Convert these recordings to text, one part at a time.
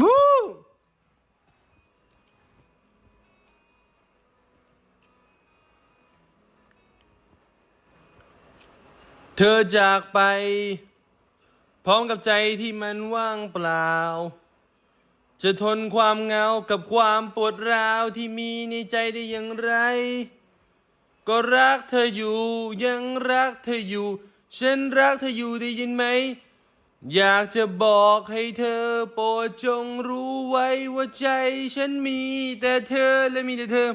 งูเธอจากไป พร้อมกับใจที่มันว่างเปล่า จะทนความเหงากับความปวดร้าวที่มีในใจได้อย่างไร ก็รักเธออยู่ยังรักเธออยู่ ฉันรักเธออยู่ได้ยินไหม อยากจะบอกให้เธอโปรดจงรู้ไว้ว่าใจฉันมีแต่เธอและมีแต่เธอ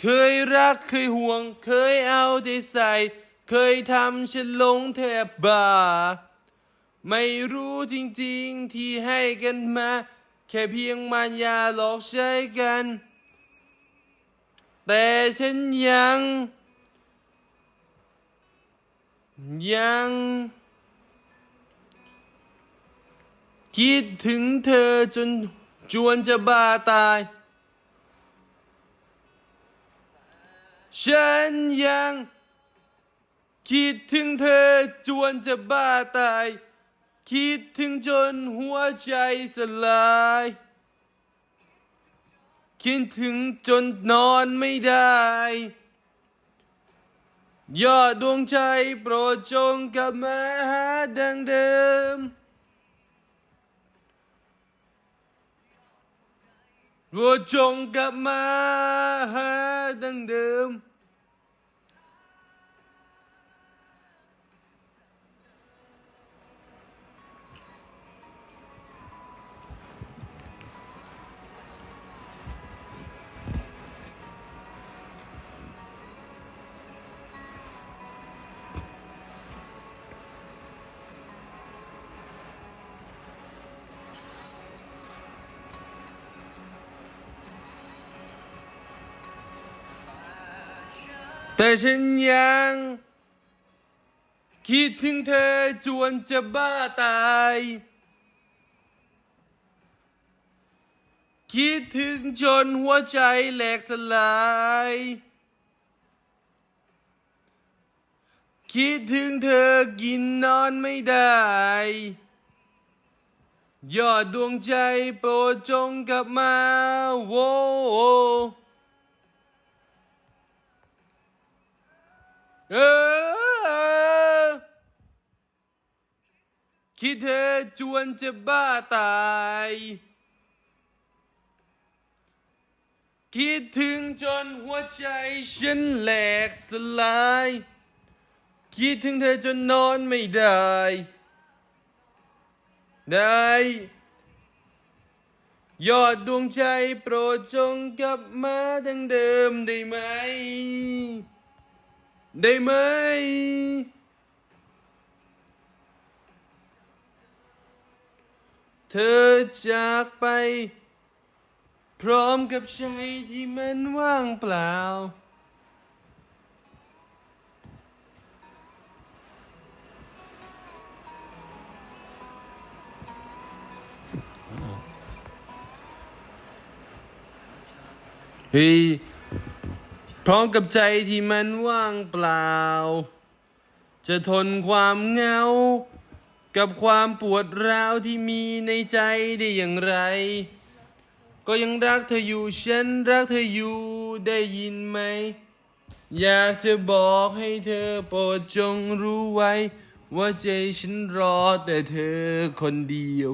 เคยรักเคยห่วง เคยเอาใจใส่ เคยทำฉันหลงแทบบ้าไม่รู้จริงๆที่ให้กันมา แค่เพียงมารยาหลอกใช้กัน แต่ฉันยัง ยัง คิดถึงเธอจนจวนจะบ้าตาย ฉันยัง คิดถึงเธอจวนจะบ้าตาย คิดถึงจนหัวใจสลาย คิดถึงจนนอนไม่ได้ ยอดดวงใจโปรดจงกลับมาหาดังเดิม โปรดจงกลับมาหาดังเดิม แต่ฉันยัง คิดถึงเธอจวนจะบ้าตาย คิดถึงจนหัวใจแหลกสลาย คิดถึงเธอกินนอนไม่ได้ ยอดดวงใจโปรดจงกลับมาโว้ เออ คิดเธอจวนจะบ้าตาย คิดถึงจนหัวใจฉันแหลกสลาย คิดถึงเธอจนนอนไม่ได้ ได้ยอดดวงใจโปรดจงกลับมาดังเดิมได้ไหม ได้ไหม เธอจากไป พร้อมกับใจที่มันว่างเปล่า เฮ้ย พร้อมกับใจที่มันว่างเปล่า จะทนความเหงา กับความปวดร้าวที่มีในใจได้อย่างไร ก็ยังรักเธออยู่ฉันรักเธออยู่ได้ยินไหม อยากจะบอกให้เธอโปรดจงรู้ไว้ ว่าใจฉันรอแต่เธอคนเดียว